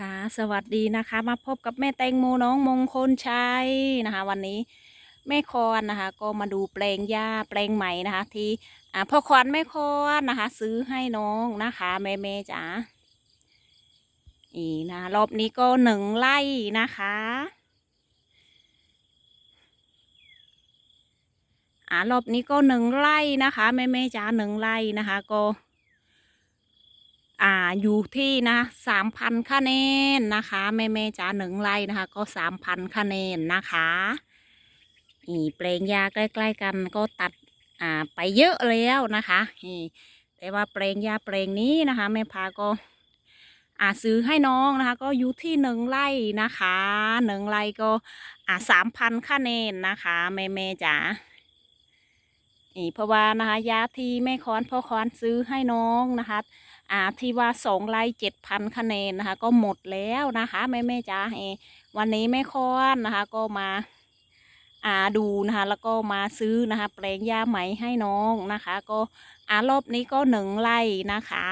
ค่ะสวัสดีนะคะ มาพบกับแม่แตงโมน้องมงคลชัยนะคะ วันนี้แม่คอนนะคะ ก็มาดูแปลงหญ้าแปลงใหม่นะคะ ที่พ่อคอนแม่คอนนะคะ ซื้อให้น้องนะคะแม่แม่จ๋านี่นะรอบนี้ก็หนึ่งไร่นะคะอ่ารอบนี้ก็หนึ่งไร่นะคะแม่แม่จ๋าหนึ่งไร่นะคะ ก็ อยู่ที่นะสามพันคะแนนนะคะ แม่แม่จ๋าหนึ่งไร่นะคะ ก็สามพันคะแนนนะคะนี่แปลงยาใกล้ ๆ กันก็ตัดอ่าไปเยอะแล้วนะคะนี่แต่ว่าแปลงยาแปลงนี้นะคะแม่พาก็อ่าซื้อให้น้องนะคะ ก็อยู่ที่หนึ่งไร่นะคะหนึ่งไร่ก็อ่าสามพันคะแนนนะคะแม่แม่จ๋า นี่เพราะว่านะคะยาที่แม่ค้อนพ่อค้อนซื้อให้น้องนะคะ อ่าที่ว่าสองไร่เจ็ดพันคะแนนนะคะ ก็หมดแล้วนะคะแม่แม่จ้าเอวันนี้แม่ค้อนนะคะก็มาอ่าดูนะคะแล้วก็มาซื้อนะคะ แปลงยาไหมให้น้องนะคะ ก็อ่ารอบนี้ก็หนึ่งไร่นะคะ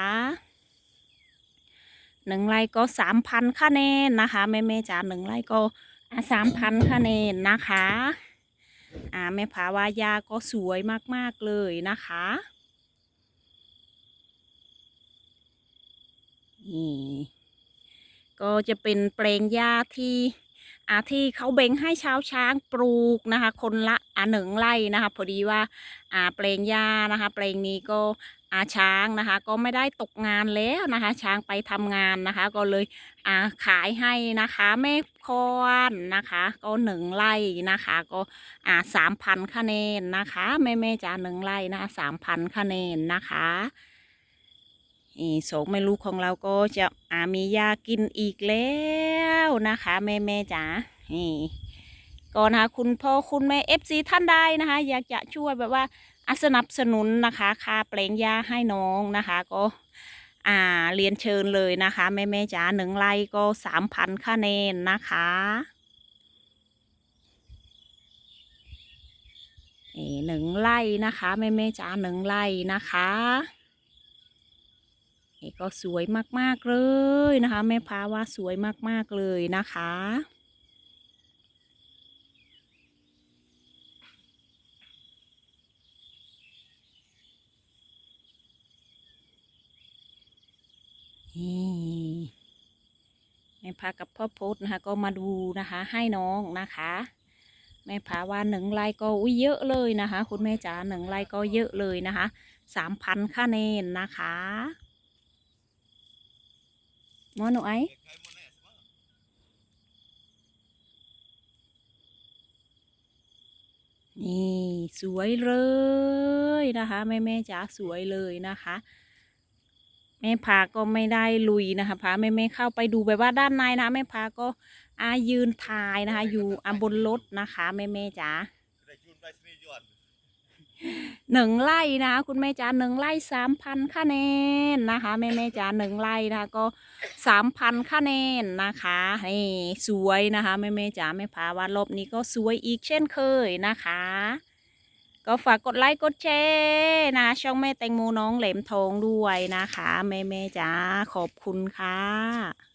หนึ่งไร่ก็สามพันคะแนนนะคะแม่แม่จ้าหนึ่งไร่ก็สามพันคะแนนนะคะ อ่าแม่ผาวายาก็สวยมากๆเลยนะคะนี่ก็จะเป็นแปลงหญ้าที่ อาที่เขาเบ่งให้ชาวช้างปลูกนะคะ คนละอ่าหนึ่งไร่นะคะพอดีว่าอ่าแปลงหญ้านะคะ แปลงนี้ก็อาช้างนะคะ ก็ไม่ได้ตกงานแล้วนะคะ ช้างไปทำงานนะคะ ก็เลยอ่าขายให้นะคะแม่คอนนะคะ ก็หนึ่งไร่นะคะ ก็อ่าสามพันคะแนนนะคะแม่แม่จ๋าหนึ่งไร่นะสามพันคะแนนนะคะ สองแม่ลูกของเราก็จะอามียากินอีกแล้วนะคะ แม่แม่จ๋านี่ก็นะคะคุณพ่อคุณแม่เอฟซีท่านใดนะคะ อยากจะช่วยแบบว่าสนับสนุนนะคะค่าแปลงยาให้น้องนะคะก็อ่าเรียนเชิญเลยนะคะ แม่แม่จ๋าหนึ่งไร่ก็สามพันคะแนนนะคะหนึ่งไร่นะคะ แม่แม่จ๋าหนึ่งไร่นะคะ ก็สวยมาก ๆ เลยนะคะ แม่พาว่าสวยมาก ๆ เลยนะคะนี่แม่พากับพ่อพดนะคะ ก็มาดูนะคะ ให้น้องนะคะ แม่พาว่าหนึ่งไร่ก็อุ้ยเยอะเลยนะคะ คุณแม่จ๋าหนึ่งไร่ก็เยอะเลยนะคะสามพันคะแนนนะคะ มอหนูไอนี่สวยเลยนะคะ แม่แม่จ๋าสวยเลยนะคะ แม่พาก็ไม่ได้ลุยนะคะพาแม่แม่เข้าไปดูแบบว่าด้านในนะแม่พาก็อายืนถ่ายนะคะ อยู่อบนรถนะคะ แม่แม่จ๋า หนึ่งไร่นะคะคุณแม่จ๋าหนึ่งไร่สามพันคะแนนนะคะแม่แม่จ๋าหนึ่งไร่นะคะก็สามพันคะแนนนะคะนี่สวยนะคะแม่แม่จ๋าแม่พาวาดรอบนี้ก็สวยอีกเช่นเคยนะคะ ก็ฝากกดไลค์กดแชร์นะช่องแม่แตงโมน้องเหลมทองด้วยนะคะแม่แม่จ๋าขอบคุณค่ะ